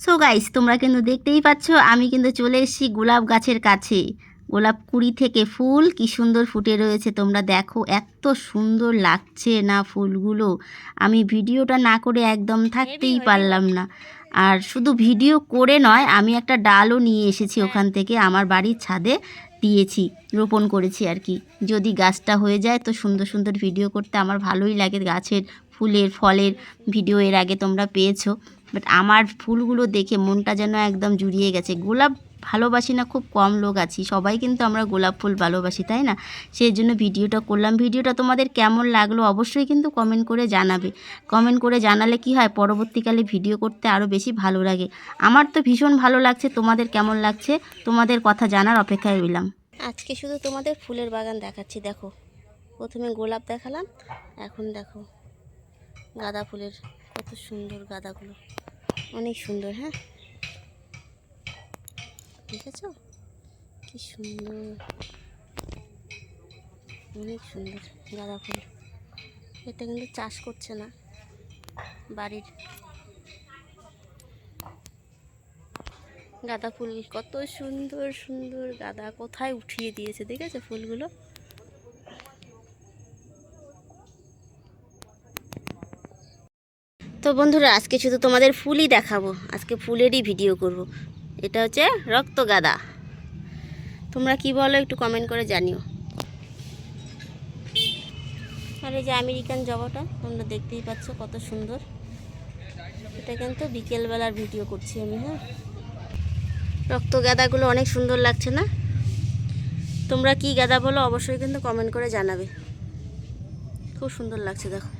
So guys তোমরা কিন্তু দেখতেই পাচ্ছ আমি কিন্তু চলে এসেছি গোলাপ গাছের কাছে। গোলাপ কুড়ি থেকে ফুল কি সুন্দর ফুটে রয়েছে তোমরা দেখো এত সুন্দর লাগছে না ফুলগুলো। আমি ভিডিওটা না করে একদম থাকতেই পারলাম না। আর শুধু ভিডিও করে নয় আমি একটা ডালও নিয়ে এসেছি ওখান থেকে আমার বাড়ির ছাদে দিয়েছি রোপণ করেছি আর কি। যদি গাছটা হয়ে যায় তো সুন্দর সুন্দর ভিডিও করতে আমার ভালোই লাগে গাছের ফুলের ফলের ভিডিও এর আগে তোমরা পেয়েছ। বাট আমার ফুলগুলো দেখে মনটা যেন একদম জুড়িয়ে গেছে। গোলাপ ভালোবাসি না, খুব কম লোক আছি। সবাই কিন্তু আমরা গোলাপ ফুল ভালোবাসি, তাই না? সেই জন্য ভিডিওটা করলাম। ভিডিওটা তোমাদের কেমন লাগল অবশ্যই কিন্তু কমেন্ট করে জানাবে। কমেন্ট করে জানালে কি হয়, পরবর্তীকালে ভিডিও করতে আরও বেশি ভালো লাগে। আমার তো ভীষণ ভালো লাগছে, তোমাদের কেমন লাগছে? তোমাদের কথা জানার অপেক্ষায় রইলাম। আজকে শুধু তোমাদের ফুলের বাগান দেখাচ্ছি, দেখো। প্রথমে গোলাপ দেখালাম, এখন দেখো গাঁদা ফুলের কত সুন্দর গাঁদাগুলো। অনেক সুন্দর হ্যাঁ? দেখেছ? কি সুন্দর। অনেক সুন্দর গাঁদা ফুল এটা কিন্তু চাষ করছে না বাড়ির। গাঁদা ফুল কত সুন্দর সুন্দর গাঁদা কোথায় উঠিয়ে দিয়েছে, দেখেছ ফুলগুলো? তো বন্ধুরা, আজকে শুধু তোমাদের ফুলই দেখাবো। আজকে ফুলেরই ভিডিও করব। এটা হচ্ছে রক্ত গাদা তোমরা কি বলো, একটু কমেন্ট করে জানিও। আর এই যে আমেরিকান জবাটা, তোমরা দেখতেই পাচ্ছ কত সুন্দর। এটা কিন্তু বিকেলবেলার ভিডিও করছি আমি হ্যাঁ। রক্ত গাঁদাগুলো অনেক সুন্দর লাগছে না? তোমরা কি গাঁদা বলো, অবশ্যই কিন্তু কমেন্ট করে জানাবে। খুব সুন্দর লাগছে, দেখো।